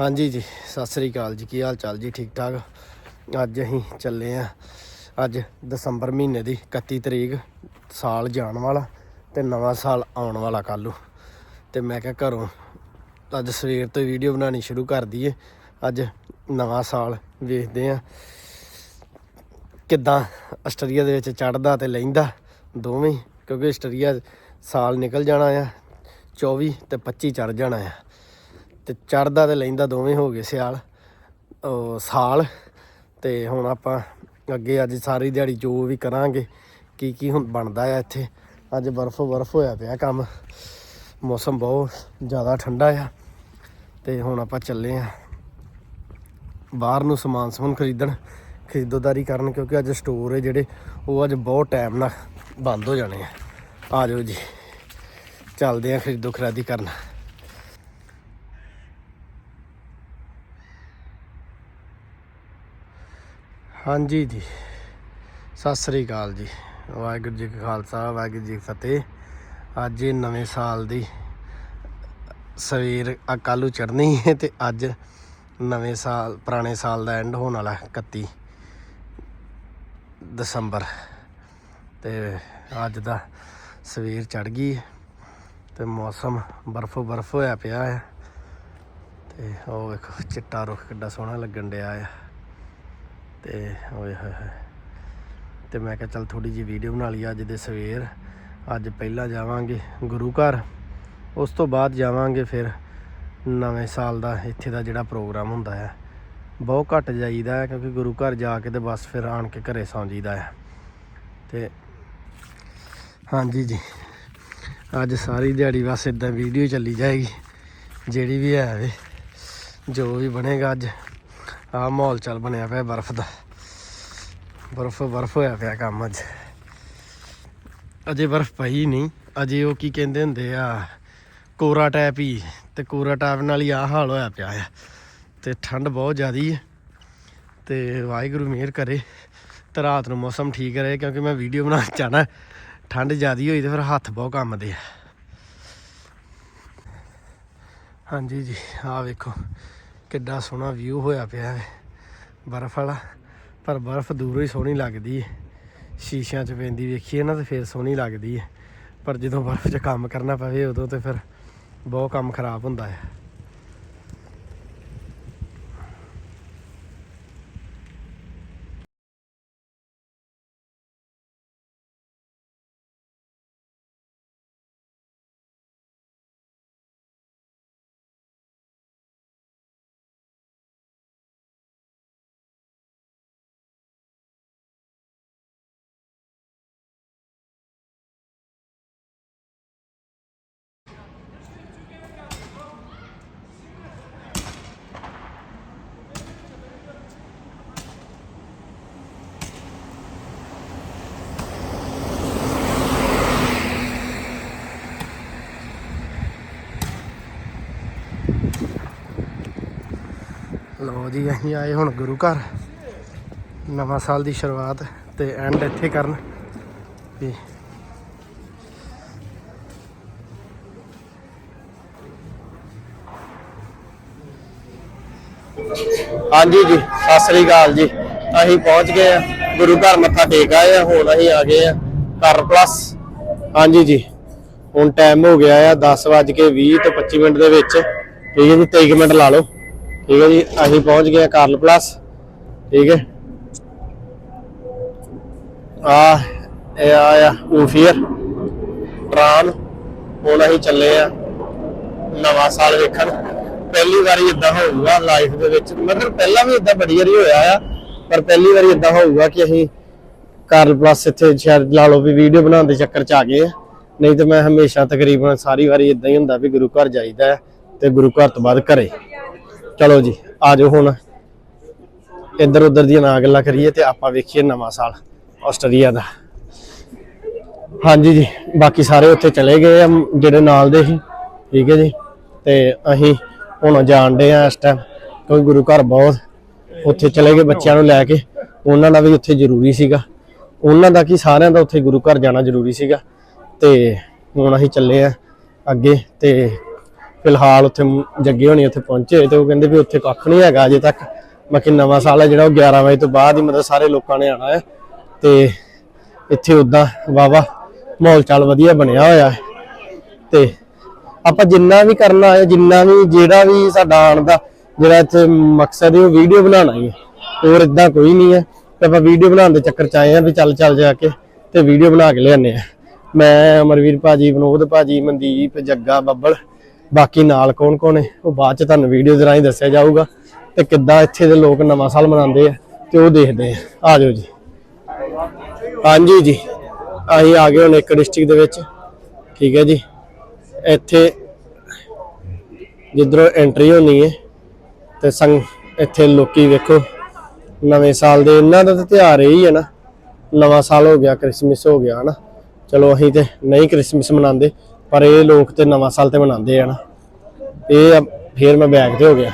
ਹਾਂਜੀ ਜੀ, ਸਤਿ ਸ੍ਰੀ ਅਕਾਲ ਜੀ। ਕੀ ਹਾਲ ਚਾਲ ਜੀ? ਠੀਕ ਠਾਕ? ਅੱਜ ਅਸੀਂ ਚੱਲੇ ਆ। ਅੱਜ ਦਸੰਬਰ ਮਹੀਨੇ ਦੀ 31 ਤਰੀਕ, ਸਾਲ ਜਾਣ ਵਾਲਾ ਤੇ ਨਵਾਂ ਸਾਲ ਆਉਣ ਵਾਲਾ ਕੱਲ੍ਹ ਨੂੰ। ਤੇ ਮੈਂ ਕਿਹਾ ਘਰੋਂ ਅੱਜ ਸਵੇਰ ਤੋਂ ਵੀਡੀਓ ਬਣਾਉਣੀ ਸ਼ੁਰੂ ਕਰ ਦਈਏ। ਅੱਜ ਨਵਾਂ ਸਾਲ ਵੇਖਦੇ ਆ। ਕਿੱਦਾਂ ਆਸਟਰੀਆ ਦੇ ਵਿੱਚ ਚੜਦਾ ਤੇ ਲੈਂਦਾ ਦੋਵੇਂ, ਕਿਉਂਕਿ ਆਸਟਰੀਆ ਸਾਲ ਨਿਕਲ ਜਾਣਾ ਆ 24 ਤੇ 25 ਚੜ ਜਾਣਾ ਆ। ਤੇ ਚੜਦਾ ਤੇ ਲੈਂਦਾ ਦੋਵੇਂ ਹੋ ਗਏ ਸਿਆਲ, ਉਹ ਸਾਲ। ਤੇ ਹੁਣ ਆਪਾਂ ਅੱਗੇ ਅੱਜ ਸਾਰੀ ਦਿਹਾੜੀ ਜੋ ਵੀ ਕਰਾਂਗੇ, ਕੀ ਕੀ ਹੁਣ ਬਣਦਾ ਆ ਇੱਥੇ। ਅੱਜ ਬਰਫ਼ ਬਰਫ਼ ਹੋਇਆ ਪਿਆ ਕੰਮ। ਮੌਸਮ ਬਹੁਤ ਜ਼ਿਆਦਾ ਠੰਡਾ ਆ। ਤੇ ਹੁਣ ਆਪਾਂ ਚੱਲੇ ਆ ਬਾਹਰ ਨੂੰ ਸਮਾਨ ਸਮੂਨ ਖਰੀਦਣ, ਖਰੀਦੋਦਾਰੀ ਕਰਨ, ਕਿਉਂਕਿ ਅੱਜ ਸਟੋਰ ਹੈ ਜਿਹੜੇ, ਉਹ ਅੱਜ ਬਹੁਤ ਟਾਈਮ ਨਾਲ ਬੰਦ ਹੋ ਜਾਣੇ ਆ। ਆ ਜਾਓ ਜੀ। ਚੱਲਦੇ ਆ ਖਰੀਦੋ ਖਰਾਦੀ ਕਰਨ। ਹਾਂਜੀ ਜੀ। ਸਤਿ ਸ੍ਰੀ ਅਕਾਲ ਜੀ। ਵਾਹਿਗੁਰੂ ਜੀ ਕਾ ਖਾਲਸਾ, ਵਾਹਿਗੁਰੂ ਜੀ ਕੀ ਫਤਿਹ। ਅੱਜ ਇਹ ਨਵੇਂ ਸਾਲ ਦੀ ਸਵੇਰ ਆ ਕੱਲ੍ਹ ਨੂੰ ਚੜ੍ਹਨੀ ਹੈ ਤੇ ਅੱਜ ਨਵੇਂ ਸਾਲ, ਪੁਰਾਣੇ ਸਾਲ ਦਾ ਐਂਡ ਹੋਣ ਵਾਲਾ 31 ਦਸੰਬਰ। ਤੇ ਅੱਜ ਦਾ ਸਵੇਰ ਚੜ ਗਈ ਹੈ ਤੇ ਮੌਸਮ ਬਰਫ ਬਰਫ ਹੋਇਆ ਪਿਆ ਹੈ। ਤੇ ਉਹ ਵੇਖੋ, ਚਿੱਟਾ ਰੁੱਖ ਕਿੱਡਾ ਸੋਹਣਾ ਲੱਗਣ ਡਿਆ ਆ। ਤੇ ਓਏ ਹੋਏ ਹੋਏ। ਤੇ ਮੈਂ ਕਿਹਾ ਚੱਲ ਥੋੜੀ ਜੀ ਵੀਡੀਓ ਬਣਾ ਲਈ ਅੱਜ ਦੇ ਸਵੇਰ। ਅੱਜ ਪਹਿਲਾਂ ਜਾਵਾਂਗੇ ਗੁਰੂ ਘਰ। ਉਸ ਤੋਂ ਬਾਅਦ ਜਾਵਾਂਗੇ ਫਿਰ ਨਵੇਂ ਸਾਲ ਦਾ ਇੱਥੇ ਦਾ ਜਿਹੜਾ ਪ੍ਰੋਗਰਾਮ ਹੁੰਦਾ ਹੈ ਬਹੁਤ ਘੱਟ ਜਾਈਦਾ ਹੈ ਕਿਉਂਕਿ ਗੁਰੂ ਘਰ ਜਾ ਕੇ ਤੇ ਬਸ ਫਿਰ ਆਣ ਕੇ ਘਰੇ ਸੌਂ ਜੀਦਾ ਹੈ ਤੇ ਹਾਂਜੀ ਜੀ। ਅੱਜ ਸਾਰੀ ਦਿਹਾੜੀ ਬਸ ਇਦਾਂ ਵੀਡੀਓ ਚੱਲੀ ਜਾਏਗੀ। ਜਿਹੜੀ ਵੀ ਹੈ ਵੇ, ਜੋ ਵੀ ਬਣੇਗਾ ਅੱਜ। ਆ ਮਾਹੌਲ ਚੱਲ ਬਣਿਆ ਪਿਆ ਬਰਫ਼ ਦਾ। ਬਰਫ਼ ਬਰਫ਼ ਹੋਇਆ ਪਿਆ ਕੰਮ ਅੱਜ। ਅਜੇ ਬਰਫ਼ ਪਈ ਨਹੀਂ। ਅਜੇ ਉਹ ਕੀ ਕਹਿੰਦੇ ਹੁੰਦੇ ਆ, ਕੋਰਾ ਟੈਪ ਹੀ। ਤੇ ਕੋਰਾ ਟੈਪ ਨਾਲ ਹੀ ਆ ਹਾਲ ਹੋਇਆ ਪਿਆ ਆ। ਤੇ ਠੰਡ ਬਹੁਤ ਜ਼ਿਆਦੀ ਹੈ ਤੇ ਵਾਹਿਗੁਰੂ ਮਿਹਰ ਕਰੇ। ਤੇ ਰਾਤ ਨੂੰ ਮੌਸਮ ਠੀਕ ਰਹੇ, ਕਿਉਂਕਿ ਮੈਂ ਵੀਡੀਓ ਬਣਾ ਚਾਹਣਾ ਠੰਡ ਜ਼ਿਆਦੀ ਹੋਈ ਤੇ ਫਿਰ ਹੱਥ ਬਹੁਤ ਕੰਮਦੇ ਆ। ਹਾਂਜੀ ਜੀ, ਆਹ ਵੇਖੋ। ਕਿੱਡਾ ਸੋਹਣਾ ਵਿਊ ਹੋਇਆ ਪਿਆ ਹੈ। ਬਰਫ਼ ਵਾਲਾ। ਪਰ ਬਰਫ਼ ਦੂਰੋਂ ਹੀ ਸੋਹਣੀ ਲੱਗਦੀ ਹੈ। ਸ਼ੀਸ਼ਿਆਂ 'ਚ ਪੈਂਦੀ ਵੇਖੀਏ ਨਾ ਤੇ ਫਿਰ ਸੋਹਣੀ ਲੱਗਦੀ ਹੈ। ਪਰ ਜਦੋਂ ਬਰਫ਼ 'ਚ ਕੰਮ ਕਰਨਾ ਪਵੇ ਉਦੋਂ ਤੇ ਫਿਰ ਬਹੁਤ ਕੰਮ ਖਰਾਬ ਹੁੰਦਾ ਹੈ ਲਓ ਜੀ, ਅਸੀਂ ਆਏ ਹੁਣ ਗੁਰੂ ਘਰ। ਨਵਾਂ ਸਾਲ ਦੀ ਸ਼ੁਰੂਆਤ ਤੇ ਐਂਡ ਇੱਥੇ ਕਰਨ। ਵੀ ਹਾਂਜੀ ਜੀ, ਸਤਿ ਸ੍ਰੀ ਅਕਾਲ ਜੀ। ਅਸੀਂ ਪਹੁੰਚ ਗਏ ਆ। ਗੁਰੂ ਘਰ ਮੱਥਾ ਟੇਕ ਆਏ ਆ, ਹੁਣ ਅਸੀਂ ਆ ਗਏ ਆ ਘਰ ਪਲੱਸ ਹਾਂਜੀ ਜੀ, ਹੁਣ ਟਾਈਮ ਹੋ ਗਿਆ ਆ 10 ਵੱਜ ਕੇ 20 ਤੋਂ 25 ਮਿੰਟ ਦੇ ਵਿੱਚ। ਠੀਕ ਹੈ ਜੀ 23 ਮਿੰਟ ਲਾ ਲਓ। ਠੀਕ ਹੈ ਜੀ, ਅਸੀਂ ਪਹੁੰਚ ਗਏ ਕਾਰਲ ਪਲੱਸ, ਠੀਕ ਹੈ। ਆ, ਇਹ ਆਇਆ ਊਫੀਅਰ ਟਰਾਮ ਹੁਣ ਅਸੀਂ ਚੱਲੇ ਆ ਨਵਾਂ ਸਾਲ ਵੇਖਣ। ਪਹਿਲੀ ਵਾਰੀ ਇਦਾਂ ਹੋਊਗਾ ਲਾਈਫ ਦੇ ਵਿੱਚ। ਮਤਲਬ ਪਹਿਲਾਂ ਵੀ ਇਦਾਂ ਬੜੀ ਵਾਰੀ ਹੋਇਆ ਆ, ਪਰ ਪਹਿਲੀ ਵਾਰੀ ਇਦਾਂ ਹੋਊਗਾ ਕਿ ਅਸੀਂ ਕਾਰਲ ਪਲੱਸ ਇੱਥੇ ਸ਼ਾਇਦ ਲਾ ਲਓ ਵੀ ਵੀਡੀਓ ਬਣਾਉਣ ਦੇ ਚੱਕਰ ਚ ਆ ਗਏ ਆ। ਨਹੀਂ ਤਾਂ ਮੈਂ ਹਮੇਸ਼ਾ ਤਕਰੀਬਨ ਸਾਰੀ ਵਾਰੀ ਇਦਾਂ ਹੀ ਹੁੰਦਾ ਵੀ ਗੁਰੂ ਘਰ ਜਾਈਦਾ ਹੈ ਤੇ ਗੁਰੂ ਘਰ ਤੋਂ ਬਾਅਦ ਘਰੇ। ਚਲੋ ਜੀ, ਆ ਜਾਓ ਹੁਣ। ਇੱਧਰ ਉੱਧਰ ਦੀਆਂ ਨਾ ਗੱਲਾਂ ਕਰੀਏ ਤੇ ਆਪਾਂ ਵੇਖੀਏ ਨਵਾਂ ਸਾਲ ਆਸਟ੍ਰੇਲੀਆ ਦਾ। ਹਾਂਜੀ ਜੀ, ਬਾਕੀ ਸਾਰੇ ਉੱਥੇ ਚਲੇ ਗਏ ਆ, ਜਿਹੜੇ ਨਾਲ ਦੇ ਸੀ। ਠੀਕ ਹੈ ਜੀ, ਤੇ ਅਸੀਂ ਹੁਣ ਜਾਣਦੇ ਆ ਇਸ ਟਾਈਮ ਕਿਉਂਕਿ ਗੁਰੂ ਘਰ ਬਹੁਤ ਉੱਥੇ ਚਲੇ ਗਏ ਬੱਚਿਆਂ ਨੂੰ ਲੈ ਕੇ। ਉਹਨਾਂ ਦਾ ਵੀ ਉੱਥੇ ਜ਼ਰੂਰੀ ਸੀਗਾ। ਉਹਨਾਂ ਦਾ ਕੀ, ਸਾਰਿਆਂ ਦਾ ਉੱਥੇ ਗੁਰੂ ਘਰ ਜਾਣਾ ਜ਼ਰੂਰੀ ਸੀਗਾ। ਤੇ ਹੁਣ ਅਸੀਂ ਚੱਲੇ ਆ ਅੱਗੇ ਤੇ ਫਿਲਹਾਲ ਉੱਥੇ ਜੱਗੇ ਹੋਣੀ ਉੱਥੇ ਪਹੁੰਚੇ, ਤੇ ਉਹ ਕਹਿੰਦੇ ਵੀ ਉੱਥੇ ਕੱਖ ਨਹੀਂ ਹੈਗਾ ਅਜੇ ਤੱਕ। ਬਾਕੀ ਨਵਾਂ ਸਾਲ ਹੈ ਜਿਹੜਾ, ਉਹ 11 ਵਜੇ ਤੋਂ ਬਾਅਦ ਹੀ ਮਤਲਬ ਸਾਰੇ ਲੋਕਾਂ ਨੇ ਆਣਾ ਹੈ। ਤੇ ਇੱਥੇ ਉਦਾਂ ਵਾਵਾ ਮਾਹੌਲ ਚਾਲ ਵਧੀਆ ਬਣਿਆ ਹੋਇਆ ਹੈ। ਤੇ ਆਪਾਂ ਜਿੰਨਾ ਵੀ ਕਰਨਾ ਹੈ, ਜਿੰਨਾ ਵੀ, ਜਿਹੜਾ ਵੀ ਸਾਡਾ ਆਉਣ ਦਾ, ਜਿਹੜਾ ਇੱਥੇ ਮਕਸਦ ਹੈ, ਉਹ ਵੀਡੀਓ ਬਣਾਉਣਾ ਹੀ ਹੈ। ਹੋਰ ਇਦਾਂ ਕੋਈ ਨਹੀਂ ਹੈ। ਤੇ ਆਪਾਂ ਵੀਡੀਓ ਬਣਾਉਣ ਦੇ ਚੱਕਰ ਚ ਆਏ ਆ ਵੀ ਚੱਲ ਚੱਲ ਜਾ ਕੇ ਤੇ ਵੀਡੀਓ ਬਣਾ ਕੇ ਲਿਆਨੇ ਆ ਮੈਂ ਅਮਰਵੀਰ ਭਾਜੀ, ਵਿਨੋਦ ਭਾਜੀ, ਮਨਦੀਪ, ਜੱਗਾ, ਬੱਬਲ ਬਾਕੀ ਨਾਲ ਕੌਣ ਕੌਣ ਹੈ, ਉਹ ਬਾਅਦ ਚ ਤੁਹਾਨੂੰ ਵੀਡੀਓ ਦੇ ਰਾਹੀਂ ਦੱਸਿਆ ਜਾਊਗਾ ਤੇ ਕਿੱਦਾਂ ਇੱਥੇ ਦੇ ਲੋਕ ਨਵਾਂ ਸਾਲ ਮਨਾਉਂਦੇ ਆ ਤੇ ਉਹ ਦੇਖਦੇ ਆ। ਆ ਜਾਓ ਜੀ। ਹਾਂਜੀ ਜੀ, ਅਸੀਂ ਆ ਗਏ ਹੁਣ ਇੱਕ ਡਿਸਟ੍ਰਿਕਟ ਦੇ ਵਿੱਚ। ਠੀਕ ਹੈ ਜੀ। ਇੱਥੇ ਜਿੱਧਰੋਂ ਐਂਟਰੀ ਹੋਣੀ ਹੈ ਤੇ ਸੰਗ ਇੱਥੇ ਲੋਕੀ ਵੇਖੋ, ਨਵੇਂ ਸਾਲ ਦੇ ਇਹਨਾਂ ਦਾ ਤਾਂ ਤਿਉਹਾਰ ਹੀ ਹੈ ਨਾ। ਨਵਾਂ ਸਾਲ ਹੋ ਗਿਆ, ਕ੍ਰਿਸਮਸ ਹੋ ਗਿਆ ਹਨਾ। ਚਲੋ ਅਸੀਂ ਤੇ ਨਹੀਂ ਕ੍ਰਿਸਮਸ ਮਨਾਉਂਦੇ। ਪਰ ਇਹ ਲੋਕ ਤੇ ਨਵਾਂ ਸਾਲ ਤੇ ਮਨਾਉਂਦੇ ਆ ਨਾ। ਇਹ ਆ- ਫੇਰ ਮੈਂ ਬੈਗ ਤੇ ਹੋ ਗਿਆ।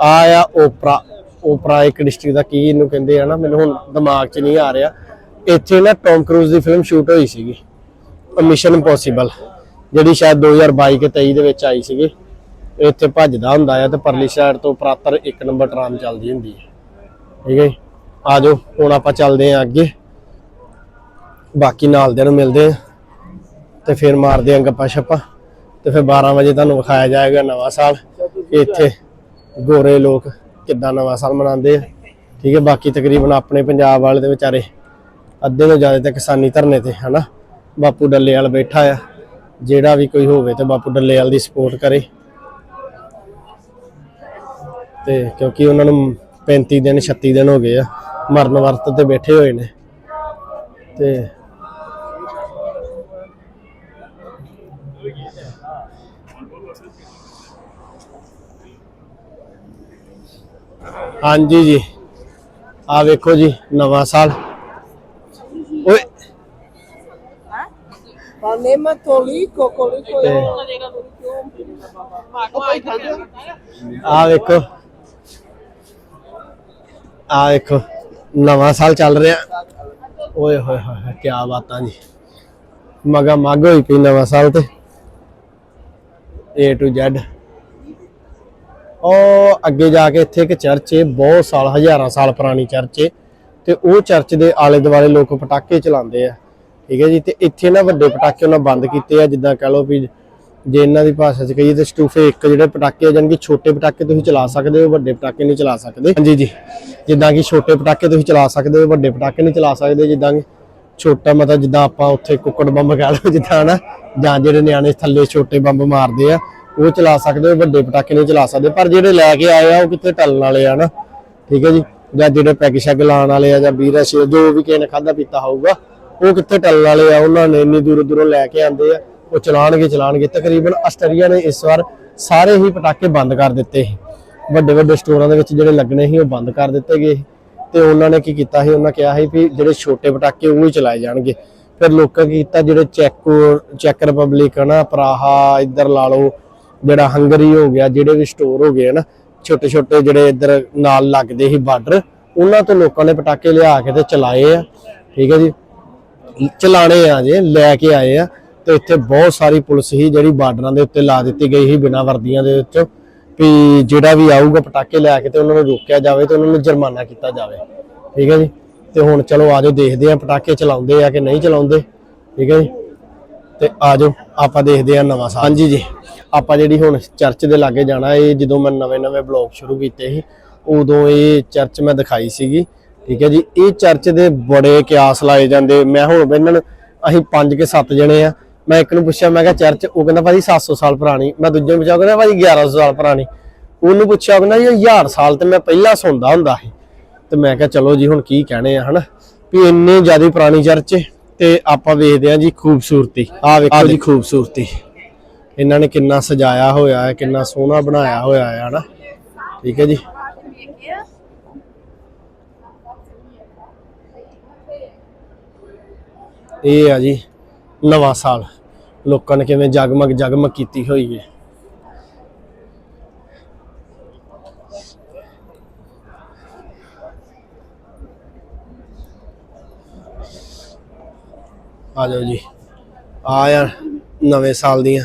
ਆ ਆ ਓਪਰਾ ਓਪਰਾ ਇੱਕ ਡਿਸਟ੍ਰਿਕਟ ਦਾ ਕੀ ਇਹਨੂੰ ਕਹਿੰਦੇ ਆ ਨਾ, ਮੈਨੂੰ ਹੁਣ ਦਿਮਾਗ 'ਚ ਨਹੀਂ ਆ ਰਿਹਾ। ਇੱਥੇ ਨਾ ਟੌਮ ਕਰੂਜ਼ ਦੀ ਫਿਲਮ ਸ਼ੂਟ ਹੋਈ ਸੀਗੀ ਮਿਸ਼ਨ ਇੰਪੋਸੀਬਲ ਜਿਹੜੀ ਸ਼ਾਇਦ 2022 ਕੇ 23 ਦੇ ਵਿੱਚ ਆਈ ਸੀਗੀ। ਇੱਥੇ ਭੱਜਦਾ ਹੁੰਦਾ ਆ ਤੇ ਪਰਲੀ ਸਾਈਡ ਤੋਂ ਪ੍ਰਾਤਰ ਇੱਕ ਨੰਬਰ ਟਰਾਮ ਚੱਲਦੀ ਹੁੰਦੀ ਹੈ ਠੀਕ ਹੈ ਜੀ? ਆ ਜਾਓ, ਹੁਣ ਆਪਾਂ ਚੱਲਦੇ ਆਂ ਅੱਗੇ। ਬਾਕੀ ਨਾਲ ਦੇ ਨੂੰ ਮਿਲਦੇ ਆ। ਤੇ ਫਿਰ ਮਾਰਦੇ ਆਂ ਗੱਪਾਂ ਛੱਪਾਂ। ਤੇ ਫਿਰ 12 ਵਜੇ ਤੁਹਾਨੂੰ ਵਿਖਾਇਆ ਜਾਏਗਾ ਨਵਾਂ ਸਾਲ। ਕਿ ਇੱਥੇ ਗੋਰੇ ਲੋਕ ਕਿੱਦਾਂ ਨਵਾਂ ਸਾਲ ਮਨਾਉਂਦੇ ਆ। ਠੀਕ ਹੈ, ਬਾਕੀ ਤਕਰੀਬਨ ਆਪਣੇ ਪੰਜਾਬ ਵਾਲੇ ਦੇ ਵਿਚਾਰੇ ਅੱਧੇ ਤੋਂ ਜ਼ਿਆਦਾ ਤਾਂ ਕਿਸਾਨੀ ਧਰਨੇ ਤੇ, ਹਨਾ? ਬਾਪੂ ਡੱਲੇ ਵਾਲ ਬੈਠਾ ਆ। ਜਿਹੜਾ ਵੀ ਕੋਈ ਹੋਵੇ ਤੇ ਬਾਪੂ ਡੱਲੇ ਵਾਲ ਦੀ ਸਪੋਰਟ ਕਰੇ। ਤੇ ਕਿਉਂਕਿ ਉਹਨਾਂ ਨੂੰ 35 ਦਿਨ 36 ਦਿਨ ਹੋ ਗਏ ਆ। ਮਰਨ ਵਰਤ ਤੇ ਬੈਠੇ ਹੋਏ ਨੇ। ਤੇ ਹਾਂਜੀ ਜੀ। ਆ ਵੇਖੋ ਜੀ ਨਵਾਂ ਸਾਲ। ਓਏ। Panema Tolico, Colico, ਤੇ ਆ ਵੇਖੋ। ਆ ਵੇਖੋ ਨਵਾਂ ਸਾਲ ਚੱਲ ਰਿਹਾ। ਓਏ ਹੋਏ ਹੋਏ ਕੀ ਬਾਤਾਂ ਜੀ। ਮਗਾ ਮਗ ਹੋਈ ਪਈ ਨਵਾਂ ਸਾਲ ਤੇ। A to Z ਉਹ ਅੱਗੇ ਜਾ ਕੇ ਇੱਥੇ ਇੱਕ ਚਰਚ ਹੈ ਬਹੁਤ ਸਾਲ, ਹਜ਼ਾਰਾਂ ਸਾਲ ਪੁਰਾਣੀ ਚਰਚ ਹੈ ਤੇ ਉਹ ਚਰਚ ਦੇ ਆਲੇ ਦੁਆਲੇ ਲੋਕ ਪਟਾਕੇ ਚਲਾਉਂਦੇ ਆ। ਠੀਕ ਹੈ ਜੀ? ਤੇ ਇੱਥੇ ਨਾ ਵੱਡੇ ਪਟਾਕੇ ਉਹਨਾਂ ਬੰਦ ਕੀਤੇ ਆ, ਜਿੱਦਾਂ ਕਹ ਲਓ ਵੀ ਜੇ ਇਹਨਾਂ ਦੀ ਭਾਸ਼ਾ 'ਚ ਕਹੀਏ ਤੇ ਸਟੂਫੇ ਇੱਕ ਜਿਹੜੇ ਪਟਾਕੇ ਆ ਕਿ ਛੋਟੇ ਪਟਾਕੇ ਤੁਸੀਂ ਚਲਾ ਸਕਦੇ ਹੋ, ਵੱਡੇ ਪਟਾਕੇ ਨਹੀਂ ਚਲਾ ਸਕਦੇ। ਹਾਂਜੀ ਜੀ। ਜਿੱਦਾਂ ਕਿ ਛੋਟੇ ਪਟਾਕੇ ਤੁਸੀਂ ਚਲਾ ਸਕਦੇ ਹੋ, ਵੱਡੇ ਪਟਾਕੇ ਨਹੀਂ ਚਲਾ ਸਕਦੇ, ਜਿੱਦਾਂ ਕਿ ਛੋਟਾ ਮਤਲਬ ਜਿੱਦਾਂ ਆਪਾਂ ਉੱਥੇ ਕੁੱਕੜ ਬੰਬ ਕਹਿ ਲਓ, ਜਿੱਦਾਂ ਨਾ ਜਾਂ ਜਿਹੜੇ ਨਿਆਣੇ ਥੱਲੇ ਛੋਟੇ ਬੰਬ ਮਾਰਦੇ ਆ ਉਹ ਚਲਾ ਸਕਦੇ ਹੋ, ਵੱਡੇ ਪਟਾਕੇ ਨਹੀਂ ਚਲਾ ਸਕਦੇ, ਪਰ ਜਿਹੜੇ ਲੈ ਕੇ ਆਏ ਆ, ਉਹ ਕਿੱਥੇ ਟਲਣ ਵਾਲੇ ਆ ਨਾ? ਠੀਕ ਹੈ ਜੀ? ਜਾਂ ਜਿਹੜੇ ਪੈਗ ਸ਼ੈਗ ਲਾਉਣ ਵਾਲੇ ਆ, ਜਾਂ ਵੀਰਾ ਸ਼ੇ ਜੋ ਵੀ ਕਿਸੇ ਨੇ ਖਾਦਾ ਪੀਤਾ ਹੋਊਗਾ, ਉਹ ਕਿੱਥੇ ਟਲਣ ਵਾਲੇ ਆ? ਉਹਨਾਂ ਨੇ ਇੰਨੀ ਦੂਰੋਂ ਦੂਰੋਂ ਲੈ ਕੇ ਆਂਦੇ ਆ, ਉਹ ਚਲਾਣਗੇ ਚਲਾਣਗੇ ਤਕਰੀਬਨ ਆਸਟਰੀਆ ਨੇ ਇਸ ਵਾਰ ਸਾਰੇ ਹੀ ਪਟਾਕੇ ਬੰਦ ਕਰ ਦਿੱਤੇ ਸੀ। ਵੱਡੇ ਵੱਡੇ ਸਟੋਰਾਂ ਦੇ ਵਿੱਚ ਜਿਹੜੇ ਲੱਗਣੇ ਸੀ, ਉਹ ਬੰਦ ਕਰ ਦਿੱਤੇ ਗਏ ਸੀ। ਤੇ ਉਹਨਾਂ ਨੇ ਕੀ ਕੀਤਾ ਸੀ? ਉਹਨਾਂ ਕਿਹਾ ਸੀ ਵੀ ਜਿਹੜੇ ਛੋਟੇ ਪਟਾਕੇ, ਉਹ ਹੀ ਚਲਾਏ ਜਾਣਗੇ। ਫਿਰ ਲੋਕਾਂ ਕੀ ਕੀਤਾ? ਜਿਹੜੇ ਚੈਕ, ਚੈੱਕ ਰਿਪਬਲਿਕ ਹਨਾ ਪ੍ਰਾਹਾ, ਇੱਧਰ ਲਾ ਲਓ ਜਿਹੜਾ ਹੰਗਰੀ ਹੋ ਗਿਆ, ਜਿਹੜੇ ਵੀ ਸਟੋਰ ਹੋ ਗਏ ਨਾ ਛੋਟੇ ਛੋਟੇ ਜਿਹੜੇ ਇੱਧਰ ਨਾਲ ਲੱਗਦੇ ਸੀ ਬਾਰਡਰ, ਉਹਨਾਂ ਤੋਂ ਲੋਕਾਂ ਨੇ ਪਟਾਕੇ ਲਿਆ ਕੇ ਤੇ ਚਲਾਏ ਆ, ਠੀਕ ਹੈ ਜੀ। ਚਲਾਣੇ ਆ ਜੇ, ਲੈ ਕੇ ਆਏ ਆ, ਤੇ ਇੱਥੇ ਬਹੁਤ ਸਾਰੀ ਪੁਲਿਸ ਹੀ ਜਿਹੜੀ ਬਾਰਡਰਾਂ ਦੇ ਉੱਤੇ ਲਾ ਦਿੱਤੀ ਗਈ ਸੀ ਬਿਨਾਂ ਵਰਦੀਆਂ ਦੇ ਵਿੱਚ, ਵੀ ਜਿਹੜਾ ਵੀ ਆਊਗਾ ਪਟਾਕੇ ਲੈ ਕੇ ਤੇ ਉਹਨਾਂ ਨੂੰ ਰੋਕਿਆ ਜਾਵੇ ਤੇ ਉਹਨਾਂ ਨੂੰ ਜੁਰਮਾਨਾ ਕੀਤਾ ਜਾਵੇ, ਠੀਕ ਹੈ ਜੀ। ਤੇ ਹੁਣ ਚਲੋ ਆਜੋ ਦੇਖਦੇ ਆ ਪਟਾਕੇ ਚਲਾਉਂਦੇ ਆ ਕਿ ਨਹੀਂ ਚਲਾਉਂਦੇ, ਠੀਕ ਹੈ ਜੀ। ਤੇ ਆਜੋ ਆਪਾਂ ਦੇਖਦੇ ਆ ਨਵਾਂ ਸਾਲ। ਹਾਂਜੀ ਜੀ, ਆਪਾਂ ਜਿਹੜੀ ਹੁਣ ਚਰਚ ਦੇ ਲਾਗੇ ਜਾਣਾ, ਇਹ ਜਦੋਂ ਮੈਂ ਨਵੇਂ-ਨਵੇਂ ਬਲੌਗ ਸ਼ੁਰੂ ਕੀਤੇ ਸੀ, ਉਦੋਂ ਇਹ ਚਰਚ ਮੈਂ ਦਿਖਾਈ ਸੀਗੀ। ਠੀਕ ਹੈ ਜੀ, ਇਹ ਚਰਚ ਦੇ ਬੜੇ ਕਿਆਸ ਲਾਏ ਜਾਂਦੇ। ਮੈਂ ਹੁਣ ਬੰਨਣ ਅਸੀਂ 5 ਕੇ 7 ਜਣੇ ਆ। ਮੈਂ ਇੱਕ ਨੂੰ ਪੁੱਛਿਆ, ਮੈਂ ਕਿਹਾ, ਚਰਚ? ਉਹ ਕਹਿੰਦਾ, ਭਾਜੀ 700 ਸਾਲ ਪੁਰਾਣੀ। ਮੈਂ ਦੂਜੇ ਨੂੰ ਪੁੱਛਿਆ ਕਹਿੰਦਾ, ਭਾਜੀ 1100 ਸਾਲ ਪੁਰਾਣੀ। ਉਹਨੂੰ ਪੁੱਛਿਆ ਕਹਿੰਦਾ ਜੀ 1000 ਸਾਲ ਤੇ ਮੈਂ ਪਹਿਲਾਂ ਸੁਣਦਾ ਹੁੰਦਾ ਸੀ। ਤੇ ਮੈਂ ਕਿਹਾ, ਚਲੋ ਜੀ, ਹੁਣ ਕੀ ਕਹਿਣੇ ਆ, ਹਨਾ? ਵੀ ਇੰਨੇ ਜ਼ਿਆਦਾ ਪੁਰਾਣੀ ਚਰਚ ਹੈ ਤੇ ਆਪਾਂ ਵੇਖਦੇ ਆ ਜੀ ਖੂਬਸੂਰਤੀ। ਆਹ ਵੇਖੋ ਜੀ ਖੂਬਸੂਰਤੀ। ਇਹਨਾਂ ਨੇ ਕਿੰਨਾ ਸਜਾਇਆ ਹੋਇਆ ਹੈ ਕਿੰਨਾ ਸੋਹਣਾ ਬਣਾਇਆ ਹੋਇਆ ਹੈ ਹਨਾ? ਠੀਕ ਹੈ ਜੀ। ਇਹ ਆ ਜੀ ਨਵਾਂ ਸਾਲ। ਲੋਕਾਂ ਨੇ ਕਿਵੇਂ ਜਗਮਗ ਜਗਮਗ ਕੀਤੀ ਹੋਈ ਹੈ। ਆ ਜਾਓ ਜੀ। ਆ ਯਾਰ, ਨਵੇਂ ਸਾਲ ਦੀਆਂ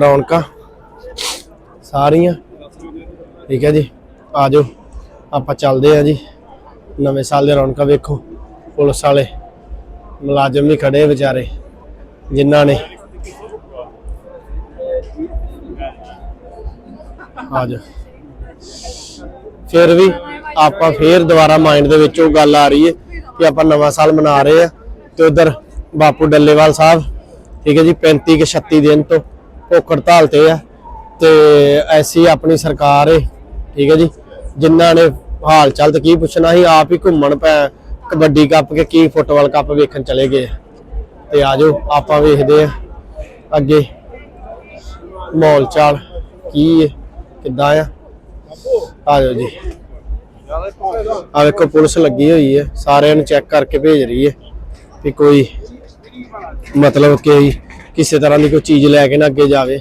ਰੌਣਕਾਂ। ਸਾਰੀਆਂ। ਠੀਕ ਹੈ ਜੀ। ਆ ਜਾਓ। ਆਪਾਂ ਚੱਲਦੇ ਆ ਜੀ। ਨਵੇਂ ਸਾਲ ਦੇ ਰੌਣਕਾਂ ਵੇਖੋ। ਪੁਲਿਸ ਵਾਲੇ ਮੁਲਾਜ਼ਮ ਵੀ ਖੜੇ ਵਿਚਾਰੇ, ਜਿਨ੍ਹਾਂ ਨੇ। ਆ ਜਾ ਫਿਰ ਵੀ ਆਪਾਂ ਫੇਰ ਦੁਬਾਰਾ ਮਾਈਂਡ ਦੇ ਵਿੱਚ ਉਹ ਗੱਲ ਆ ਰਹੀ ਹੈ ਕਿ ਆਪਾਂ ਨਵਾਂ ਸਾਲ ਮਨਾ ਰਹੇ ਆ ਤੇ ਉਧਰ ਬਾਪੂ ਡੱਲੇਵਾਲ ਸਾਹਿਬ, ਠੀਕ ਹੈ ਜੀ 35 ਕਿ 36 ਦਿਨ ਤੋਂ ਭੁੱਖ ਹੜਤਾਲ ਤੇ ਆ ਤੇ ਐਸੀ ਆਪਣੀ ਸਰਕਾਰ ਏ, ਠੀਕ ਹੈ ਜੀ, ਜਿਨ੍ਹਾਂ ਨੇ ਹਾਲ ਚਾਲ ਤੇ ਕੀ ਪੁੱਛਣਾ ਸੀ, ਆਪ ਹੀ ਘੁੰਮਣ ਪੈ, ਕਬੱਡੀ ਕੱਪ ਕੇ ਕੀ ਫੁੱਟਬਾਲ ਕੱਪ ਵੇਖਣ ਚਲੇ ਗਏ ਆ। ਤੇ ਆਜੋ ਆਪਾਂ ਵੇਖਦੇ ਆ ਅੱਗੇ ਮਾਹੌਲ ਚਾਲ ਕੀ ਹੈ ਕਿੱਦਾਂ ਆ ਆਜੋ ਜੀ ਆ ਵੇਖੋ, ਪੁਲਿਸ ਲੱਗੀ ਹੋਈ ਹੈ ਸਾਰਿਆਂ ਨੂੰ ਚੈੱਕ ਕਰਕੇ ਭੇਜ ਰਹੀ ਹੈ ਵੀ ਕੋਈ ਮਤਲਬ ਕਿ ਕਿਸੇ ਤਰ੍ਹਾਂ ਦੀ ਕੋਈ ਚੀਜ਼ ਲੈ ਕੇ ਨਾ ਅੱਗੇ ਜਾਵੇ।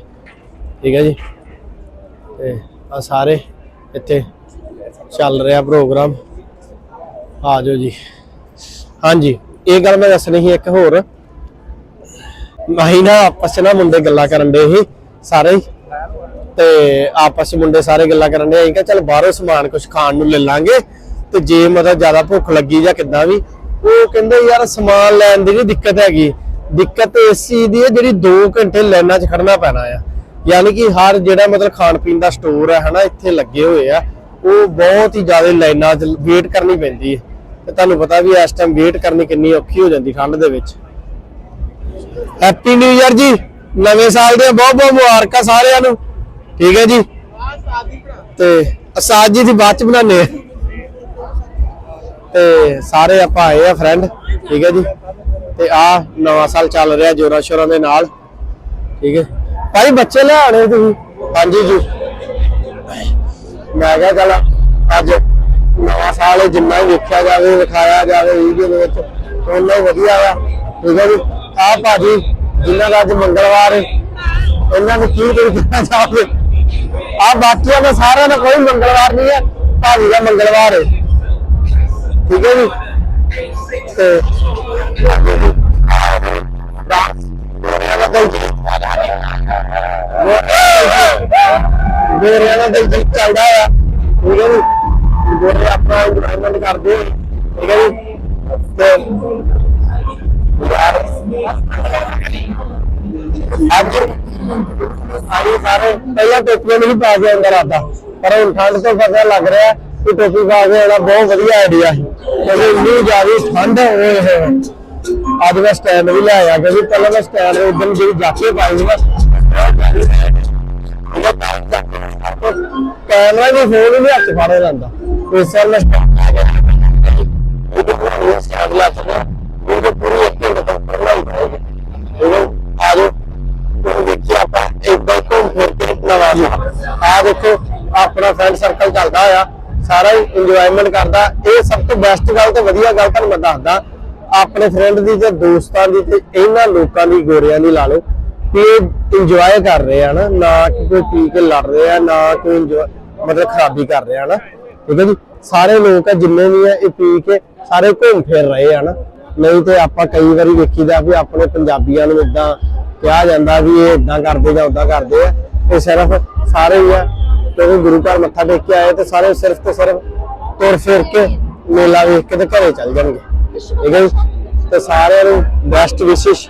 ਠੀਕ ਹੈ ਜੀ? ਤੇ ਆ ਸਾਰੇ ਇੱਥੇ ਚੱਲ ਰਿਹਾ ਪ੍ਰੋਗਰਾਮ। ਆ ਜਾਓ ਜੀ। ਹਾਂਜੀ, ਇਹ ਗੱਲ ਮੈਂ ਦੱਸਣੀ ਸੀ ਇੱਕ ਹੋਰ। ਅਸੀਂ ਨਾ ਆਪਸ ਚ ਨਾ ਮੁੰਡੇ ਗੱਲਾਂ ਕਰਨ ਦੇ ਸੀ, ਸਾਰੇ ਤੇ ਆਪਸ ਚ ਮੁੰਡੇ ਸਾਰੇ ਗੱਲਾਂ ਕਰਨ ਦੇ ਅਸੀਂ ਕਿਹਾ ਚੱਲ ਬਾਹਰੋਂ ਸਮਾਨ ਕੁਝ ਖਾਣ ਨੂੰ ਲੈ ਲਾਂਗੇ। ਤੇ ਜੇ ਮਤਲਬ ਜ਼ਿਆਦਾ ਭੁੱਖ ਲੱਗੀ ਜਾਂ ਕਿੱਦਾਂ ਵੀ, ਉਹ ਕਹਿੰਦੇ ਯਾਰ ਸਮਾਨ ਲੈਣ ਦੀ ਨਹੀਂ ਦਿੱਕਤ ਹੈਗੀ। ਦਿੱਕਤ ਇਸ ਚੀਜ਼ ਦੀ ਹੈ ਜਿਹੜੀ 2 ਘੰਟੇ ਲਾਈਨਾਂ 'ਚ ਖੜਨਾ ਪੈਣਾ ਆ। ਯਾਨੀ ਕਿ ਹਰ ਜਿਹੜਾ ਮਤਲਬ ਖਾਣ ਪੀਣ ਦਾ ਸਟੋਰ ਹੈ ਹਨਾ, ਇੱਥੇ ਲੱਗੇ ਹੋਏ ਆ, ਉਹ ਬਹੁਤ ਹੀ ਜ਼ਿਆਦਾ ਲਾਈਨਾਂ 'ਚ ਵੇਟ ਕਰਨੀ ਪੈਂਦੀ ਹੈ। ਤੇ ਤੁਹਾਨੂੰ ਪਤਾ ਵੀ ਇਸ ਟਾਈਮ ਵੇਟ ਕਰਨੀ ਕਿੰਨੀ ਔਖੀ ਹੋ ਜਾਂਦੀ ਠੰਡ ਦੇ ਵਿੱਚ। ਹੈਪੀ ਨਿਊ ਇਅਰ ਜੀ! ਨਵੇਂ ਸਾਲ ਦੀਆਂ ਬਹੁਤ ਬਹੁਤ ਮੁਬਾਰਕਾਂ ਸਾਰਿਆਂ ਨੂੰ। ਠੀਕ ਹੈ ਜੀ? ਤੇ ਅਸਾਦ ਜੀ ਦੀ ਬਾਅਦ ਚ ਬਣਾਉਣੇ ਆ। ਤੇ ਸਾਰੇ ਆਪਾਂ ਆਏ ਆ ਫਰੈਂਡ ਠੀਕ ਹੈ ਜੀ? ਤੇ ਆ ਨਵਾਂ ਸਾਲ ਚੱਲ ਰਿਹਾ ਜੋਰਾਂ ਸ਼ੋਰਾਂ ਦੇ ਨਾਲ। ਠੀਕ ਹੈ। ਭਾਈ ਬੱਚੇ ਲੈ ਆਣੇ ਤੁਸੀਂ? ਹਾਂਜੀ ਜੀ। ਮੈਂ ਕਿਹਾ ਚੱਲ ਅੱਜ ਨਵਾਂ ਸਾਲ ਜਿੰਨਾ ਹੀ ਵੇਖਿਆ ਜਾਵੇ ਵਿਖਾਇਆ ਜਾਵੇ ਵੀਡੀਓ ਦੇ ਵਿੱਚ ਉਹਨਾਂ ਹੀ ਵਧੀਆ ਆ ਠੀਕ ਹੈ ਜੀ। ਆ ਭਾਜੀ ਜਿਨ੍ਹਾਂ ਦਾ ਅੱਜ ਮੰਗਲਵਾਰ ਹੈ ਇਹਨਾਂ ਨੂੰ ਕੀ ਕਹਿਣਾ ਚਾਹੋਗੇ? ਆ ਬਾਕੀਆਂ ਦਾ ਸਾਰਿਆਂ ਦਾ ਕੋਈ ਮੰਗਲਵਾਰ ਨਹੀਂ ਹੈ ਭਾਜੀ ਦਾ ਮੰਗਲਵਾਰ ਹੈ। ਠੀਕ ਹੈ ਜੀ। ਤੇ ਗੋਰਿਆਂ ਦਾ ਦਿਲ ਜੀ ਚੱਲਦਾ ਆ ਠੀਕ ਹੈ ਜੀ ਗੋਰੇ ਆਪਣਾ ਇੰਜੋਇਮੈਂਟ ਕਰਦੇ ਠੀਕ ਹੈ ਜੀ ਤੇ ਅੱਜ ਆਈ ਸਾਰੇ ਪਹਿਲਾਂ ਟੋਪੀਆਂ ਨਹੀਂ ਪਾ ਕੇ ਅੰਦਰ ਆਦਾ ਪਰ ਹੁਣ ਠੰਡ ਤੋਂ ਪਤਾ ਲੱਗ ਰਿਹਾ ਕਿ ਟੋਪੀ ਪਾ ਕੇ ਆਉਣਾ ਬਹੁਤ ਵਧੀਆ ਆਈਡੀਆ ਸੀ। ਕਿਉਂਕਿ ਇੰਨੀ ਜ਼ਿਆਦਾ ਠੰਡ ਹੋਏ ਹੋਏ ਅੱਜ ਮੈਂ ਸਟੈਂਡ ਵੀ ਲੈ ਆਇਆ, ਕਿਉਂਕਿ ਪਹਿਲਾਂ ਮੈਂ ਸਟੈਂਡ ਉਦੋਂ ਜਿਹੜੀ ਜਾਕੇ ਪਾਈ ਸੀ ਨਾ ਕੈਮਰਾ ਵੀ ਫੋਨ ਵੀ ਹੱਥ ਫੜ ਲੈਂਦਾ। ਇਸ ਵਾਰ ਮੈਂ ਸਟੈਂਡ ਲੈ ਗਿਆ ਉਹ ਸਟੈਂਡ ਲਾ ਸਕਦਾ ਉਹ ਪੂਰੀ ਇੱਕ ਘੰਟੇ ਤੱਕ ਪੜਨਾ ਹੀ। ਪੜੇਗਾ ਉਹ ਆ ਜਾਓ ਉਹ ਦੇਖਿਆ ਆਪਾਂ ਇਦਾਂ ਘੁੰਮ ਫਿਰ ਕੇ ਨਵਾਂ ਆ। ਦੇਖੋ, ਆਪਣਾ ਫਰੈਂਡ ਸਰਕਲ ਚੱਲਦਾ ਆ ਸਾਰਾ ਇੰਜੋਇਮੈਂਟ ਕਰਦਾ। ਇਹ ਸਭ ਤੋਂ ਬੈਸਟ ਗੱਲ ਤੇ ਵਧੀਆ ਗੱਲ ਤੁਹਾਨੂੰ ਮੈਂ ਦੱਸਦਾ, ਆਪਣੇ ਫਰੈਂਡ ਦੀ ਤੇ ਦੋਸਤਾਂ ਦੀ ਤੇ ਇਹਨਾਂ ਲੋਕਾਂ ਦੀ ਗੋਰਿਆਂ ਦੀ ਲਾ ਲਓ ਕਿ ਇਹ ਇੰਜੋਏ ਕਰ ਰਹੇ ਆ ਨਾ ਨਾ ਕਿ ਕੋਈ ਪੀ ਕੇ ਲੜ ਰਹੇ ਆ, ਨਾ ਕੋਈ ਮਤਲਬ ਖਰਾਬੀ ਕਰ ਰਹੇ ਆ ਨਾ। ਠੀਕ ਹੈ ਜੀ? ਸਾਰੇ ਲੋਕ ਆ, ਜਿੰਨੇ ਵੀ ਆ, ਇਹ ਪੀ ਕੇ ਸਾਰੇ ਘੁੰਮ ਫਿਰ ਰਹੇ ਆ ਨਾ। ਨਹੀਂ ਤੇ ਆਪਾਂ ਕਈ ਵਾਰੀ ਵੇਖੀਦਾ ਵੀ ਆਪਣੇ ਪੰਜਾਬੀਆਂ ਨੂੰ ਇਦਾਂ ਕਿਹਾ ਜਾਂਦਾ ਵੀ ਇਹ ਇਦਾਂ ਕਰਦੇ ਜਾਂ ਉਦਾਂ ਕਰਦੇ ਆ। ਇਹ ਸਿਰਫ ਸਾਰੇ ਹੀ ਆ ਕਿਉਂਕਿ ਗੁਰੂ ਘਰ ਮੱਥਾ ਟੇਕ ਕੇ ਆਏ ਤੇ ਸਾਰੇ ਸਿਰਫ ਤੇ ਸਿਰਫ ਤੁਰ ਫਿਰ ਕੇ ਮੇਲਾ ਵੇਖ ਕੇ ਤੇ ਘਰੇ ਚੱਲ ਜਾਣਗੇ। ਠੀਕ ਹੈ ਤੇ ਸਾਰਿਆਂ ਨੂੰ ਬੈਸਟ ਵਿਸ਼ੇਸ਼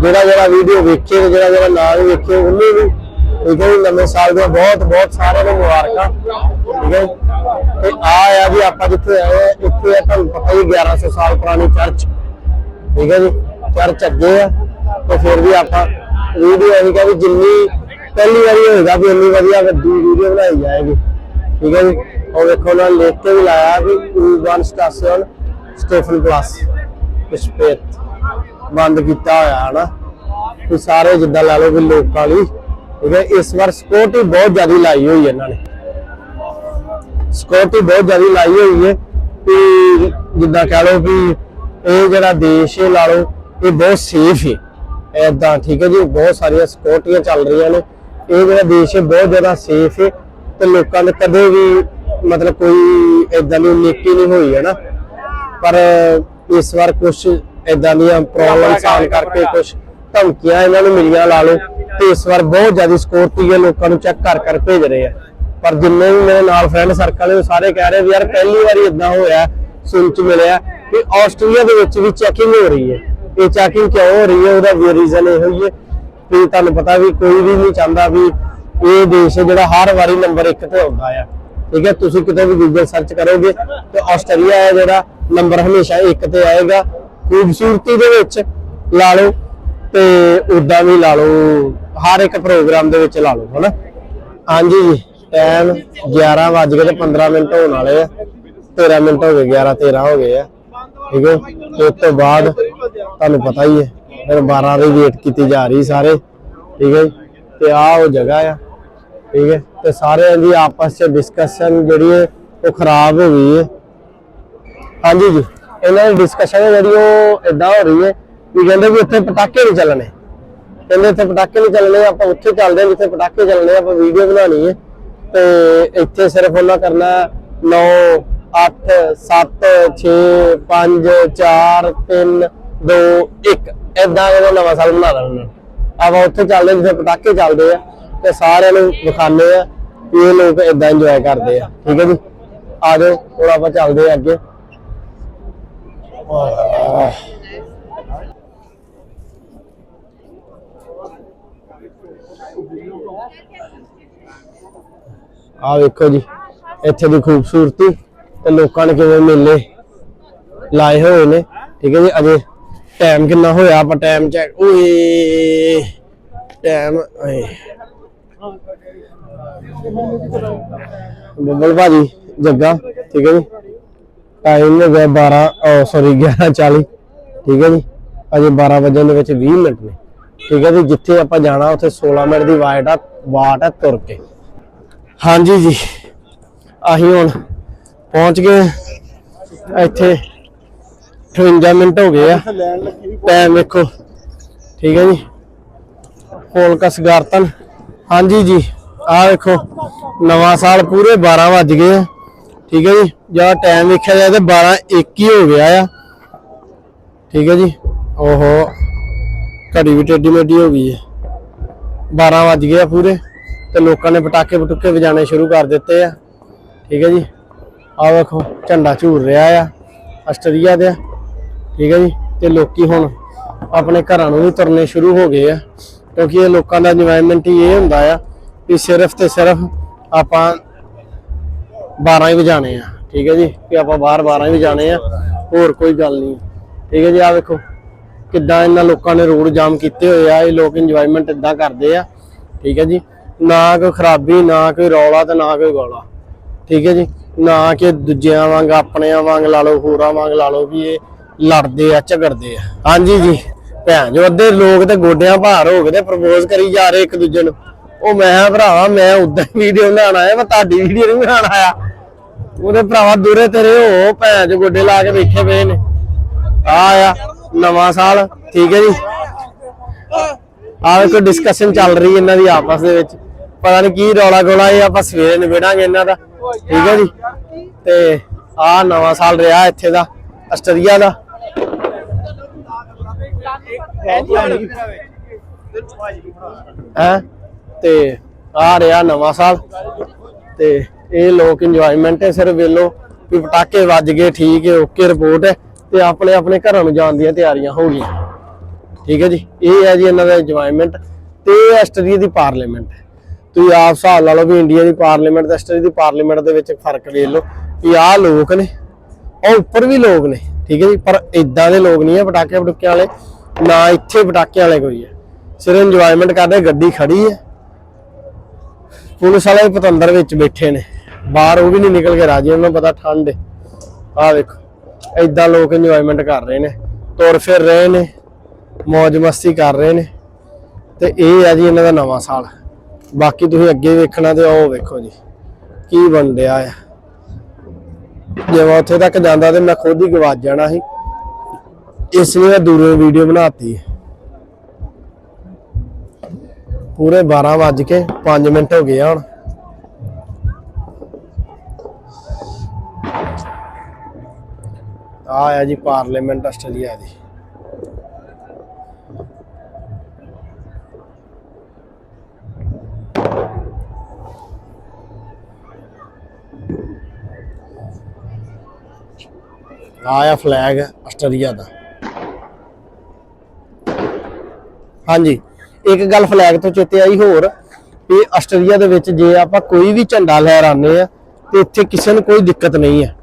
ਜਿਹੜਾ ਜਿਹੜਾ ਵੀਡੀਓ ਵੇਖੇ ਤੇ ਜਿਹੜਾ ਜਿਹੜਾ ਨਾ ਵੇਖੇ, ਉਹਨੂੰ ਵੀ, ਠੀਕ ਹੈ ਨਵੇਂ ਸਾਲ ਦੀਆਂ ਬਹੁਤ ਬਹੁਤ ਸਾਰਿਆਂ ਨੂੰ ਮੁਬਾਰਕਾਂ। ਠੀਕ ਹੈ ਤੇ ਆ ਆ ਜੀ ਆਪਾਂ ਜਿੱਥੇ ਆਏ ਆ, ਇੱਥੇ ਆ ਤੁਹਾਨੂੰ ਪਤਾ ਹੀ 1100 ਸਾਲ ਪੁਰਾਣੀ ਚਰਚ ਠੀਕ ਹੈ ਜੀ? ਚਰਚ ਅੱਗੇ ਆ। ਤੇ ਫਿਰ ਵੀ ਆਪਾਂ ਵੀਡੀਓ ਅਸੀਂ ਕਿਹਾ ਵੀ ਜਿੰਨੀ ਪਹਿਲੀ ਵਾਰੀ ਹੋਏਗਾ ਵੀ ਇੰਨੀ ਵਧੀਆ ਵੱਡੀ ਵੀਡੀਓ ਬਣਾਈ ਜਾਏਗੀ। ਠੀਕ ਹੈ ਜੀ? ਉਹ ਵੇਖੋ ਉਹਨਾਂ ਨੇ, ਲਿਖ ਕੇ ਵੀ ਲਾਇਆ ਵੀ ਵਨ ਸਟੇਸ਼ਨ ਸਟੇਫਨ ਪਲੱਸ ਸਪੇਟ ਬੰਦ ਕੀਤਾ ਹੋਇਆ, ਹਨਾ? ਵੀ ਸਾਰੇ ਜਿੱਦਾਂ ਲਾ ਲਓ ਵੀ ਲੋਕਾਂ ਲਈ ਠੀਕ ਹੈ? ਇਸ ਵਾਰ ਸਿਕਿਉਰਿਟੀ ਬਹੁਤ ਜ਼ਿਆਦਾ ਲਾਈ ਹੋਈ ਹੈ ਇਹਨਾਂ ਨੇ। ਸਿਕਿਉਰਿਟੀ ਬਹੁਤ ਜ਼ਿਆਦਾ ਲਾਈ ਹੋਈ ਹੈ ਕਿ ਜਿੱਦਾਂ ਕਹ ਲਓ ਵੀ ਇਹ ਜਿਹੜਾ ਦੇਸ਼ ਹੈ ਲਾ ਲਓ, ਇਹ ਬਹੁਤ ਸੇਫ ਹੈ। ਐਦਾਂ ਠੀਕ ਹੈ ਜੀ? ਬਹੁਤ ਸਾਰੀਆਂ ਸਿਕਿਉਰਿਟੀਆਂ ਚੱਲ ਰਹੀਆਂ ਨੇ। ਇਹ ਜਿਹੜਾ ਦੇਸ਼ ਹੈ ਬਹੁਤ ਜ਼ਿਆਦਾ ਸੇਫ ਹੈ ਤੇ ਲੋਕਾਂ ਦੇ ਕਦੇ ਵੀ ਮਤਲਬ ਕੋਈ ਐਦਾਂ ਦੀ ਨੇਕੀ ਨਹੀਂ ਹੋਈ, ਹੈ ਨਾ? ਪਰ ਇਸ ਵਾਰ ਕੁਝ ਐਦਾਂ ਦੀਆਂ ਪ੍ਰੋਬਲਮਸ ਆਉਣ ਕਰਕੇ ਕੁਝ ਧਮਕੀਆਂ ਇਹਨਾਂ ਨੂੰ ਮਿਲੀਆਂ ਲਾ ਲਓ ਤੇ ਇਸ ਵਾਰ ਬਹੁਤ ਜ਼ਿਆਦਾ ਸਿਕਿਉਰਿਟੀ ਹੈ, ਲੋਕਾਂ ਨੂੰ ਚੈੱਕ ਕਰ ਕਰ ਭੇਜ ਰਹੇ ਆ। ਪਰ ਜਿੰਨੇ ਵੀ ਮੇਰੇ ਨਾਲ ਫਰੈਂਡ ਸਰਕਲ ਨੇ, ਉਹ ਸਾਰੇ ਕਹਿ ਰਹੇ ਵੀ ਯਾਰ ਪਹਿਲੀ ਵਾਰੀ ਇਦਾਂ ਹੋਇਆ, ਸੁਣ ਚ ਮਿਲਿਆ ਕਿ ਆਸਟ੍ਰੇਲੀਆ ਦੇ ਵਿੱਚ ਵੀ ਚੈਕਿੰਗ ਹੋ ਰਹੀ ਹੈ। ਇਹ ਚੈਕਿੰਗ ਕਿਉਂ ਹੋ ਰਹੀ ਹੈ? ਉਹਦਾ ਵੀ ਰੀਜ਼ਨ ਇਹੋ ਹੀ ਹੈ ਵੀ ਤੁਹਾਨੂੰ ਪਤਾ ਵੀ ਕੋਈ ਵੀ ਨਹੀਂ ਚਾਹੁੰਦਾ ਵੀ ਇਹ ਦੇਸ਼ ਜਿਹੜਾ ਹਰ ਵਾਰੀ ਨੰਬਰ 1 ਤੇ ਆਉਂਦਾ ਆ। ਠੀਕ ਹੈ? ਤੁਸੀਂ ਕਿਤੇ ਵੀ ਗੂਗਲ ਸਰਚ ਕਰੋਗੇ ਤੇ ਆਸਟ੍ਰੇਲੀਆ ਹੈ ਜਿਹੜਾ ਨੰਬਰ ਹਮੇਸ਼ਾ 1 ਤੇ ਆਏਗਾ। ਖੂਬਸੂਰਤੀ ਦੇ ਵਿੱਚ ਲਾ ਲਓ ਤੇ ਉਦਾਂ ਵੀ ਲਾ ਲਓ, ਹਰ ਇੱਕ ਪ੍ਰੋਗਰਾਮ ਦੇ ਵਿੱਚ ਲਾ ਲਓ, ਹਨਾ? ਹਾਂਜੀ ਜੀ ਟਾਈਮ 11 ਵੱਜ ਕੇ ਤੇ 15 ਮਿੰਟ ਹੋਣ ਵਾਲੇ ਆ। 13 ਮਿੰਟ ਹੋ ਗਏ 11 13 ਹੋ ਗਏ ਆ। ਠੀਕ ਹੈ? ਉਸ ਤੋਂ ਬਾਅਦ ਤੁਹਾਨੂੰ ਪਤਾ ਹੀ ਹੈ ਫਿਰ 12 ਦੀ ਵੇਟ ਕੀਤੀ ਜਾ ਰਹੀ ਸਾਰੇ, ਠੀਕ ਹੈ ਤੇ ਆ ਉਹ ਜਗ੍ਹਾ ਆ, ਠੀਕ ਹੈ? ਤੇ ਸਾਰਿਆਂ ਦੀ ਆਪਸ ਚ ਡਿਸਕਸ਼ਨ ਜਿਹੜੀ ਹੈ, ਉਹ ਖਰਾਬ ਹੋ ਗਈ ਹੈ। ਹਾਂਜੀ ਜੀ, ਇਹਨਾਂ ਦੀ ਡਿਸਕਸ਼ਨ ਜਿਹੜੀ ਉਹ ਇਦਾਂ ਹੋ ਰਹੀ ਹੈ ਵੀ ਕਹਿੰਦੇ ਵੀ ਉੱਥੇ ਪਟਾਕੇ ਨਹੀਂ ਚੱਲਣੇ। ਕਹਿੰਦੇ ਇੱਥੇ ਪਟਾਕੇ ਨਹੀਂ ਚੱਲਣੇ, ਆਪਾਂ ਉੱਥੇ ਚੱਲਦੇ ਹਾਂ ਜਿੱਥੇ ਪਟਾਕੇ ਚੱਲਣੇ ਆਪਾਂ ਵੀਡੀਓ ਬਣਾਉਣੀ ਹੈ। ਤੇ ਇੱਥੇ ਸਿਰਫ ਉਹਨਾਂ ਕਰਨਾ 9 8 7 6 5 4 3 2 1 ਇਦਾਂ ਉਹਦਾ ਨਵਾਂ ਸਾਲ ਬਣਾ ਲੈਣਾ। ਆਪਾਂ ਉੱਥੇ ਚੱਲਦੇ ਜਿੱਥੇ ਪਟਾਕੇ ਚੱਲਦੇ ਆ, ਤੇ ਸਾਰਿਆਂ ਨੂੰ ਵਿਖਾਉਂਦੇ ਆ ਵੀ ਇਹ ਲੋਕ ਇਦਾਂ ਇੰਜੋਏ ਕਰਦੇ ਆ। ਠੀਕ ਹੈ ਜੀ? ਆ ਜਾਓ, ਹੁਣ ਆਪਾਂ ਚੱਲਦੇ ਆ ਅੱਗੇ। ਆ ਵੇਖੋ ਜੀ, ਇੱਥੇ ਦੀ ਖੂਬਸੂਰਤੀ ਤੇ ਲੋਕਾਂ ਨੇ ਕਿਵੇਂ ਮੇਲੇ ਲਾਏ ਹੋਏ ਨੇ। ਠੀਕ ਹੈ ਜੀ, ਅਜੇ ਟਾਈਮ ਕਿੰਨਾ ਹੋਇਆ ਆਪਾਂ ਟਾਈਮ ਚੈੱਕ ਓਏ ਟਾਈਮ ਓਏ। ਬੱਬਲ ਭਾਜੀ, ਜੱਗਾ, ਠੀਕ ਹੈ ਜੀ? ਟਾਈਮ ਹੋ ਗਿਆ 12 ਸੌਰੀ 11:40 ਠੀਕ ਹੈ ਜੀ? ਅਜੇ 12 ਵਜੇ ਦੇ ਵਿੱਚ 20 ਮਿੰਟ ਨੇ। ਠੀਕ ਹੈ ਜੀ, ਜਿੱਥੇ ਆਪਾਂ ਜਾਣਾ, ਉੱਥੇ 16 ਮਿੰਟ ਦੀ ਵਾਟ ਆ ਵਾਟ ਆ ਤੁਰ ਕੇ। ਹਾਂਜੀ ਜੀ, ਆਹੀ ਹੁਣ ਪਹੁੰਚ ਗਏ। ਇੱਥੇ 58 ਮਿੰਟ ਹੋ ਗਏ ਆ। ਟਾਈਮ ਵੇਖੋ। ਠੀਕ ਹੈ ਜੀ। ਕੋਲਕਸ ਗਾਰਤਨ ਹਾਂਜੀ ਜੀ ਆਹ ਵੇਖੋ। ਨਵਾਂ ਸਾਲ ਪੂਰੇ 12 ਵੱਜ ਗਏ ਆ। ਠੀਕ ਹੈ ਜੀ। ਜਾਂ ਟਾਈਮ ਵੇਖਿਆ ਜਾਏ ਤੇ 12 1 ਹੀ ਹੋ ਗਿਆ ਆ। ਠੀਕ ਹੈ ਜੀ। ਓਹੋ ਘੜੀ ਵੀ ਟੇਢੀ ਮੇਢੀ ਹੋ ਗਈ ਹੈ 12 ਵੱਜ ਗਏ ਆ ਪੂਰੇ। ਤੇ ਲੋਕਾਂ ਨੇ ਪਟਾਕੇ ਪਟੁਕੇ ਵਜਾਣੇ ਸ਼ੁਰੂ ਕਰ ਦਿੱਤੇ ਆ। ਠੀਕ ਹੈ ਜੀ। ਆਹ ਵੇਖੋ ਝੰਡਾ ਝੂਰ ਰਿਹਾ ਆ। ਆਸਟ੍ਰੇਲੀਆ ਦੇ ਠੀਕ ਹੈ ਜੀ? ਤੇ ਲੋਕੀ ਹੁਣ ਆਪਣੇ ਘਰਾਂ ਨੂੰ ਵੀ ਤੁਰਨੇ ਸ਼ੁਰੂ ਹੋ ਗਏ ਆ, ਕਿਉਂਕਿ ਇਹ ਲੋਕਾਂ ਦਾ এনवायरमेंट ਹੀ ਇਹ ਹੁੰਦਾ ਆ ਕਿ ਸਿਰਫ ਤੇ ਸਿਰਫ ਆਪਾਂ 12 ਹੀ ਵਜਾਣੇ ਆ, ਠੀਕ ਹੈ ਜੀ? ਕਿ ਆਪਾਂ ਬਾਹਰ 12 ਹੀ ਵਜਾਣੇ ਆ, ਹੋਰ ਕੋਈ ਗੱਲ ਨਹੀਂ। ਠੀਕ ਹੈ ਜੀ? ਆ ਵੇਖੋ, ਕਿੱਦਾਂ ਇਹਨਾਂ ਲੋਕਾਂ ਨੇ ਰੋਡ ਜਾਮ ਕੀਤੇ ਹੋਏ ਆ, ਇਹ ਲੋਕ ਇੰਜੋਇਮੈਂਟ ਇਦਾਂ ਕਰਦੇ ਆ, ਠੀਕ ਹੈ ਜੀ? ਨਾ ਕੋਈ ਖਰਾਬੀ, ਨਾ ਕੋਈ ਰੌਲਾ ਤੇ ਨਾ ਕੋਈ ਗੋਲਾ, ਠੀਕ ਹੈ ਜੀ? ਨਾ ਕਿ ਦੂਜਿਆਂ ਵਾਂਗ, ਆਪਣਿਆਂ ਵਾਂਗ ਲਾ ਲਓ, ਹੋਰਾਂ ਵਾਂਗ ਲਾ ਲਓ ਵੀ ਇਹ ਲੜਦੇ ਆ, ਝਗੜਦੇ ਆ। ਹਾਂਜੀ ਜੀ, ਭੈਣ ਜੋ, ਅੱਧੇ ਲੋਕ ਤੇ ਗੋਡਿਆਂ ਭਾਰ ਹੋ ਗਏ ਤੇ ਪ੍ਰਪੋਜ਼ ਕਰੀ ਜਾ ਰਹੇ ਇੱਕ ਦੂਜੇ ਨੂੰ। ਉਹ ਮੈਂ ਭਰਾਵਾ, ਮੈਂ ਉਦਾਂ ਵੀਡੀਓ ਬਣਾਉਣ ਆਇਆ, ਮੈਂ ਤੁਹਾਡੀ ਵੀਡੀਓ ਨਹੀਂ ਬਣਾਉਣ ਆਇਆ। ਉਹਦੇ ਭਰਾਵਾ, ਦੂਰੇ ਤੇਰੇ ਹੋ, ਭੈਣ ਜੋ ਗੋਡੇ ਲਾ ਕੇ ਬੈਠੇ ਪਏ ਨੇ। ਆ ਆ, ਨਵਾਂ ਸਾਲ, ਠੀਕ ਹੈ ਜੀ। ਆਹ ਕੋਈ ਡਿਸਕਸ਼ਨ ਚੱਲ ਰਹੀ ਇਹਨਾਂ ਦੀ ਆਪਸ ਦੇ ਵਿੱਚ। ਪਤਾ ਨਹੀਂ ਕੀ ਰੌਲਾ ਗੋਲਾ ਇਹ ਆਪਾਂ ਸਵੇਰੇ ਨਿਬੇੜਾਂਗੇ ਇਹਨਾਂ ਦਾ, ਠੀਕ ਹੈ ਜੀ। ਤੇ ਆ ਨਵਾਂ ਸਾਲ ਰਿਹਾ ਇੱਥੇ ਦਾ ਆਸਟਰੀਆ ਦਾ। ਹੈ? ਤੇ ਆ ਰਿਹਾ ਨਵਾਂ ਸਾਲ। ਤੇ ਇਹ ਲੋਕ ਇੰਜੋਇਮੈਂਟ ਹੈ ਸਿਰਫ ਵੇਲੋ ਵੀ ਪਟਾਕੇ ਵੱਜ ਗਏ ਠੀਕ ਹੈ ਓਕੇ ਰਿਪੋਰਟ ਹੈ। ਤੇ ਆਪਣੇ ਆਪਣੇ ਘਰਾਂ ਨੂੰ ਜਾਣ ਦੀਆਂ ਤਿਆਰੀਆਂ ਹੋ ਗਈਆਂ। ਠੀਕ ਹੈ ਜੀ? ਇਹ ਹੈ ਜੀ ਇਹਨਾਂ ਦਾ ਇੰਜੋਇਮੈਂਟ ਤੇ ਇਹ ਆਸਟ੍ਰੇਲੀਆ ਦੀ ਪਾਰਲੀਮੈਂਟ ਹੈ। ਤੁਸੀਂ ਆਪ ਹਿਸਾਬ ਲਾ ਲਓ ਵੀ ਇੰਡੀਆ ਦੀ ਪਾਰਲੀਮੈਂਟ ਤੇ ਆਸਟ੍ਰੇਲੀਆ ਦੀ ਪਾਰਲੀਮੈਂਟ ਦੇ ਵਿੱਚ ਫ਼ਰਕ ਵੇਖ ਲਓ ਵੀ ਆਹ ਲੋਕ ਨੇ ਉਹ ਉੱਪਰ ਵੀ ਲੋਕ ਨੇ। ਠੀਕ ਹੈ ਜੀ? ਪਰ ਇਦਾਂ ਦੇ ਲੋਕ ਨਹੀਂ ਹੈ ਪਟਾਕੇ ਪਟੁਕਿਆਂ ਵਾਲੇ। ਨਾ ਇੱਥੇ ਪਟਾਕਿਆਂ ਵਾਲੇ ਕੋਈ ਹੈ। ਸਿਰਫ ਇੰਜੋਇਮੈਂਟ ਕਰਦੇ ਗੱਡੀ ਖੜੀ ਹੈ। ਪੁਲਿਸ ਵਾਲੇ ਪਤੰਦਰ ਵਿੱਚ ਬੈਠੇ ਨੇ। ਬਾਹਰ ਉਹ ਵੀ ਨਹੀਂ ਨਿਕਲ ਕੇ ਰਾਜੇ, ਉਹਨਾਂ ਨੂੰ ਪਤਾ ਠੰਡ ਹੈ। ਆਹ ਵੇਖੋ ਇਦਾਂ ਲੋਕ ਇੰਜੋਇਮੈਂਟ ਕਰ ਰਹੇ ਨੇ। ਤੁਰ ਫਿਰ ਰਹੇ ਨੇ ਮौज ਮਸਤੀ ਕਰ ਰਹੇ ਨੇ। ਤੇ ਇਹ ਆ ਜੀ ਇਹਨਾਂ ਦਾ ਨਵਾਂ ਸਾਲ। ਬਾਕੀ ਤੁਸੀਂ ਅੱਗੇ ਵੇਖਣਾ ਤੇ ਉਹ ਵੇਖੋ ਜੀ, ਕੀ ਬਣ ਰਿਹਾ ਆ। ਜੇ ਮੈਂ ਉੱਥੇ ਤੱਕ ਜਾਂਦਾ ਤੇ ਮੈਂ ਖੁਦ ਹੀ ਗਵਾਚ ਜਾਣਾ ਸੀ। ਇਸ ਨੇ ਦੂਰੋਂ ਵੀਡੀਓ ਬਣਾਤੀ। ਪੂਰੇ 12 ਵਜ ਕੇ 5 ਮਿੰਟ ਹੋ ਗਏ ਹੁਣ। ਆ ਆਇਆ ਜੀ ਪਾਰਲੀਮੈਂਟ ਆਸਟ੍ਰੇਲੀਆ ਦੀ। ਆਇਆ ਫਲੈਗ ਆਸਟ੍ਰੇਲੀਆ ਦਾ। ਹਾਂਜੀ। ਇੱਕ ਗੱਲ ਫਲੈਗ ਤੋਂ ਚੇਤੇ ਆਈ ਹੋਰ, ਵੀ ਆਸਟ੍ਰੇਲੀਆ ਦੇ ਵਿੱਚ ਜੇ ਆਪਾਂ ਕੋਈ ਵੀ ਝੰਡਾ ਲਹਿਰਾਉਂਦੇ ਆ, ਤੇ ਇੱਥੇ ਕਿਸੇ ਨੂੰ ਕੋਈ ਦਿੱਕਤ ਨਹੀਂ ਹੈ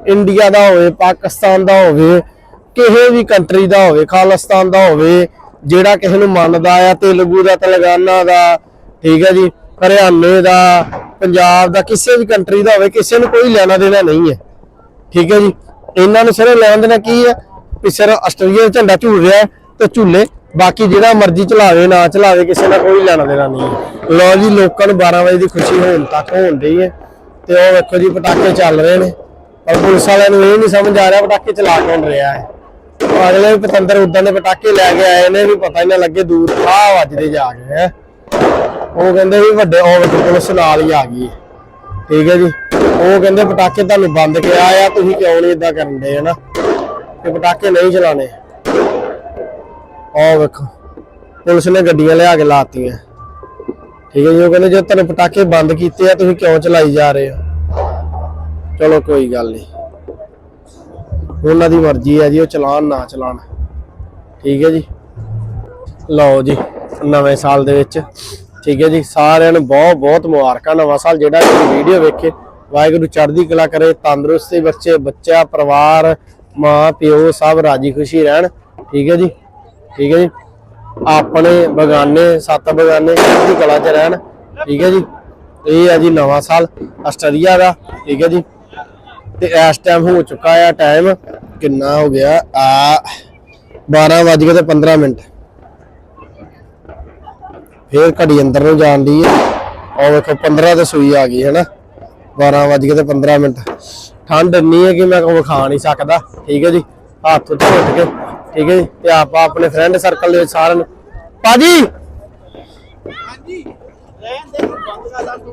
ਇੰਡੀਆ ਦਾ ਹੋਵੇ, ਪਾਕਿਸਤਾਨ ਦਾ ਹੋਵੇ, ਕਿਸੇ ਵੀ ਕੰਟਰੀ ਦਾ ਹੋਵੇ, ਖਾਲਿਸਤਾਨ ਦਾ ਹੋਵੇ, ਜਿਹੜਾ ਕਿਸੇ ਨੂੰ ਮੰਨਦਾ ਆ, ਤੇਲਗੂ ਦਾ, ਤੇਲੰਗਾਨਾ ਦਾ, ਠੀਕ ਹੈ ਜੀ, ਹਰਿਆਣੇ ਦਾ, ਪੰਜਾਬ ਦਾ, ਕਿਸੇ ਵੀ ਕੰਟਰੀ ਦਾ ਹੋਵੇ, ਕਿਸੇ ਨੂੰ ਕੋਈ ਲੈਣਾ ਦੇਣਾ ਨਹੀਂ ਹੈ ਠੀਕ ਹੈ ਜੀ। ਇਹਨਾਂ ਨੂੰ ਸਿਰਫ ਲੈਣ ਦੇਣਾ ਕੀ ਹੈ ਵੀ ਸਿਰਫ ਆਸਟ੍ਰੇਲੀਆ ਦਾ ਝੰਡਾ ਝੂਲ ਰਿਹਾ ਹੈ ਤੇ ਝੂਲੇ ਬਾਕੀ ਜਿਹੜਾ ਮਰਜ਼ੀ ਚਲਾਵੇ, ਨਾ ਚਲਾਵੇ, ਕਿਸੇ ਨਾਲ ਕੋਈ ਲੈਣਾ ਦੇਣਾ ਨਹੀਂ ਲੋ ਜੀ, ਲੋਕਾਂ ਨੂੰ 12 ਵਜੇ ਦੀ ਖੁਸ਼ੀ ਹੋਣ ਤੱਕ ਹੋਣ ਰਹੀ ਹੈ। ਤੇ ਉਹ ਵੇਖੋ ਜੀ, ਪਟਾਕੇ ਚੱਲ ਰਹੇ ਨੇ। ਪਰ ਪੁਲਿਸ ਵਾਲਿਆਂ ਨੂੰ ਇਹ ਨਹੀਂ ਸਮਝ ਆ ਰਿਹਾ, ਪਟਾਕੇ ਚਲਾ ਕੌਣ ਰਿਹਾ ਹੈ। ਅਗਲੇ ਪਤੰਦਰ ਉਦਾਂ ਦੇ ਪਟਾਕੇ ਲੈ ਕੇ ਆਏ ਨੇ, ਵੀ ਪਤਾ ਹੀ ਨਾ ਲੱਗੇ ਦੂਰ ਆ ਵੱਜਦੇ ਜਾ ਕੇ ਹੈ ਉਹ ਕਹਿੰਦੇ ਵੀ ਵੱਡੇ ਉਹ ਵੇਖੋ ਪੁਲਿਸ ਨਾਲ ਹੀ ਆ ਗਈ ਹੈ। ਠੀਕ ਹੈ ਜੀ। ਉਹ ਕਹਿੰਦੇ ਪਟਾਕੇ ਤੁਹਾਨੂੰ ਬੰਦ ਕਿਹਾ ਆ, ਤੁਸੀਂ ਕਿਉਂ ਨਹੀਂ ਇਦਾਂ ਕਰਨ ਦੇ ਹਨਾ ਕਿ ਪਟਾਕੇ ਨਹੀਂ ਚਲਾਣੇ ਉਹ ਵੇਖੋ, ਪੁਲਿਸ ਨੇ ਗੱਡੀਆਂ ਲਿਆ ਕੇ ਲਾਤੀਆਂ। ਠੀਕ ਹੈ ਜੀ, ਉਹ ਕਹਿੰਦੇ ਜੇ ਤੁਹਾਨੂੰ ਪਟਾਕੇ ਬੰਦ ਕੀਤੇ ਆ, ਤੁਸੀਂ ਕਿਉਂ ਚਲਾਈ ਜਾ ਰਹੇ ਹੋ? ਚਲੋ ਕੋਈ ਗੱਲ ਨਹੀਂ। ਉਹਨਾਂ ਦੀ ਮਰਜ਼ੀ ਹੈ ਜੀ, ਉਹ ਚਲਾਣ ਨਾ ਚਲਾਣ ਠੀਕ ਹੈ ਜੀ। ਲਓ ਜੀ, ਨਵੇਂ ਸਾਲ ਦੇ ਵਿੱਚ। ਠੀਕ ਹੈ ਜੀ, ਸਾਰਿਆਂ ਨੂੰ ਬਹੁਤ ਬਹੁਤ ਮੁਬਾਰਕਾਂ। ਨਵਾਂ ਸਾਲ ਜਿਹੜਾ ਵੀ ਵੀਡੀਓ ਵੇਖੇ, ਵਾਹਿਗੁਰੂ ਚੜ੍ਹਦੀ ਕਲਾ ਕਰੇ, ਤੰਦਰੁਸਤੀ ਬੱਚੇ ਬੱਚਾ, ਪਰਿਵਾਰ, ਮਾਂ, ਪਿਓ ਸਭ ਰਾਜੀ ਖੁਸ਼ੀ ਰਹਿਣ। ਠੀਕ ਹੈ ਜੀ। ਠੀਕ ਹੈ ਜੀ? ਆਪਣੇ ਬਗਾਨੇ, ਸੱਤ ਬਗਾਨੇ ਚੜ੍ਹਦੀ ਕਲਾ 'ਚ ਰਹਿਣ, ਠੀਕ ਹੈ ਜੀ? ਇਹ ਹੈ ਜੀ ਨਵਾਂ ਸਾਲ ਆਸਟ੍ਰੇਲੀਆ ਦਾ, ਠੀਕ ਹੈ ਜੀ? ਤੇ ਇਸ ਟਾਈਮ ਹੋ ਚੁੱਕਾ ਆ ਟਾਈਮ ਕਿੰਨਾ ਹੋ ਗਿਆ? ਆ 12 ਵੱਜ ਕੇ ਤੇ 15 ਮਿੰਟ। ਫੇਰ ਘੜੀ ਅੰਦਰ ਨੂੰ ਜਾਣ ਦੀ ਹੈ। ਉਹ ਵੇਖੋ 15 ਤੇ ਸੂਈ ਆ ਗਈ, ਹੈ ਨਾ? 12 ਵੱਜ ਕੇ ਤੇ 15 ਮਿੰਟ। ਠੰਡ ਇੰਨੀ ਹੈ ਕਿ ਮੈਂ ਕੋਈ ਵਿਖਾ ਨਹੀਂ ਸਕਦਾ, ਠੀਕ ਹੈ ਜੀ? ਹੱਥ ਉੱਤੇ ਉੱਠ ਕੇ ਠੀਕ ਹੈ ਜੀ? ਤੇ ਆਪਾਂ ਆਪਣੇ ਫਰੈਂਡ ਸਰਕਲ ਦੇ ਵਿੱਚ ਸਾਰਿਆਂ ਨੂੰ ਭਾਜੀ!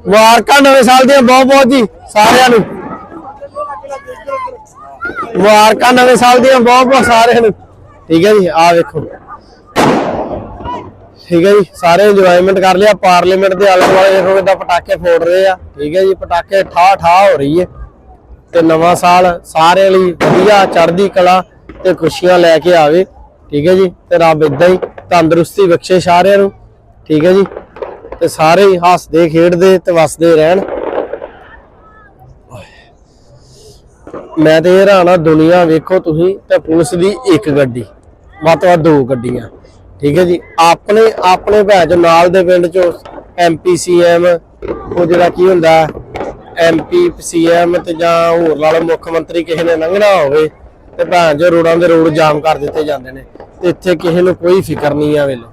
ਮੁਬਾਰਕਾਂ ਨਵੇਂ ਸਾਲ ਦੀਆਂ ਬਹੁਤ ਬਹੁਤ ਜੀ ਸਾਰਿਆਂ ਨੂੰ। ਮੁਬਾਰਕਾਂ ਨਵੇਂ ਸਾਲ ਦੀਆਂ ਬਹੁਤ ਬਹੁਤ ਸਾਰਿਆਂ ਨੂੰ। ਠੀਕ ਹੈ ਜੀ ਆ ਵੇਖੋ। ਠੀਕ ਹੈ ਜੀ ਸਾਰੇ ਇੰਜੋਇਮੈਂਟ ਕਰ ਲਿਆ ਪਾਰਲੀਮੈਂਟ ਦੇ ਆਲੇ ਦੁਆਲੇ ਦੇਖੋ ਕਿੱਦਾਂ ਪਟਾਕੇ ਫੋੜ ਰਹੇ ਆ। ਠੀਕ ਹੈ ਜੀ ਪਟਾਕੇ ਠਾ ਠਾ ਹੋ ਰਹੀ ਹੈ। ਤੇ ਨਵਾਂ ਸਾਲ ਸਾਰੇ ਲਈ ਵਧੀਆ ਚੜ੍ਹਦੀ ਕਲਾ ਤੇ ਖੁਸ਼ੀਆਂ ਲੈ ਕੇ ਆਵੇ, ਠੀਕ ਹੈ ਜੀ? ਤੇ ਰੱਬ ਇਦਾਂ ਹੀ ਤੰਦਰੁਸਤੀ ਬਖਸ਼ੇ ਸਾਰਿਆਂ ਨੂੰ, ਠੀਕ ਹੈ ਜੀ? ਤੇ ਸਾਰੇ ਹੀ ਹੱਸਦੇ, ਖੇਡਦੇ ਤੇ ਵਸਦੇ ਰਹਿਣ। ਮੈਂ ਤੇ ਹੈਰਾਨ ਆ, ਦੁਨੀਆ ਵੇਖੋ ਤੁਸੀਂ ਤੇ ਪੁਲਿਸ ਦੀ ਇੱਕ ਗੱਡੀ, ਵੱਧ ਤੋਂ ਵੱਧ ਦੋ ਗੱਡੀਆਂ, ਠੀਕ ਹੈ ਜੀ? ਆਪਣੇ ਆਪਣੇ ਭੈ ਚ ਨਾਲ ਦੇ ਪਿੰਡ ਚੋਂ ਐਮਪੀ ਸੀਐਮ ਉਹ ਜਿਹੜਾ ਕੀ ਹੁੰਦਾ ਐਮਪੀ ਸੀਐਮ ਤੇ ਜਾਂ ਹੋਰ ਨਾਲ ਮੁੱਖ ਮੰਤਰੀ ਕਿਸੇ ਨੇ ਲੰਘਣਾ ਹੋਵੇ ਤੇ ਭੈਣ ਜੋ ਰੋਡਾਂ ਦੇ ਰੋਡ ਜਾਮ ਕਰ ਦਿੱਤੇ ਜਾਂਦੇ ਨੇ ਤੇ ਇੱਥੇ ਕਿਸੇ ਨੂੰ ਕੋਈ ਫਿਕਰ ਨਹੀਂ ਆ ਵੇਲੋ।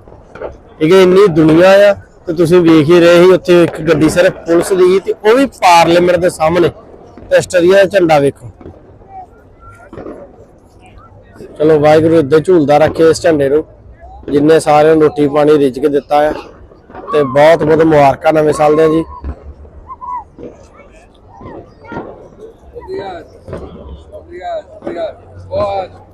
ਠੀਕ ਹੈ, ਇੰਨੀ ਦੁਨੀਆ ਆ ਤੇ ਤੁਸੀਂ ਵੇਖ ਹੀ ਰਹੇ ਸੀ ਉੱਥੇ ਇੱਕ ਗੱਡੀ ਸਿਰਫ ਪੁਲਿਸ ਦੀ ਤੇ ਉਹ ਵੀ ਪਾਰਲੀਮੈਂਟ ਦੇ ਸਾਹਮਣੇ। ਤੇ ਦਾ ਝੰਡਾ ਵੇਖੋ। ਚਲੋ ਵਾਹਿਗੁਰੂ ਇੱਦਾਂ ਝੂਲਦਾ ਰੱਖੇ ਇਸ ਝੰਡੇ ਨੂੰ, ਜਿੰਨੇ ਸਾਰਿਆਂ ਨੂੰ ਰੋਟੀ ਪਾਣੀ ਰਿਜ ਕੇ ਦਿੱਤਾ ਆ। ਤੇ ਬਹੁਤ ਬਹੁਤ ਮੁਬਾਰਕਾਂ ਨਵੇਂ ਸਾਲ ਦੇ ਜੀ। Gott.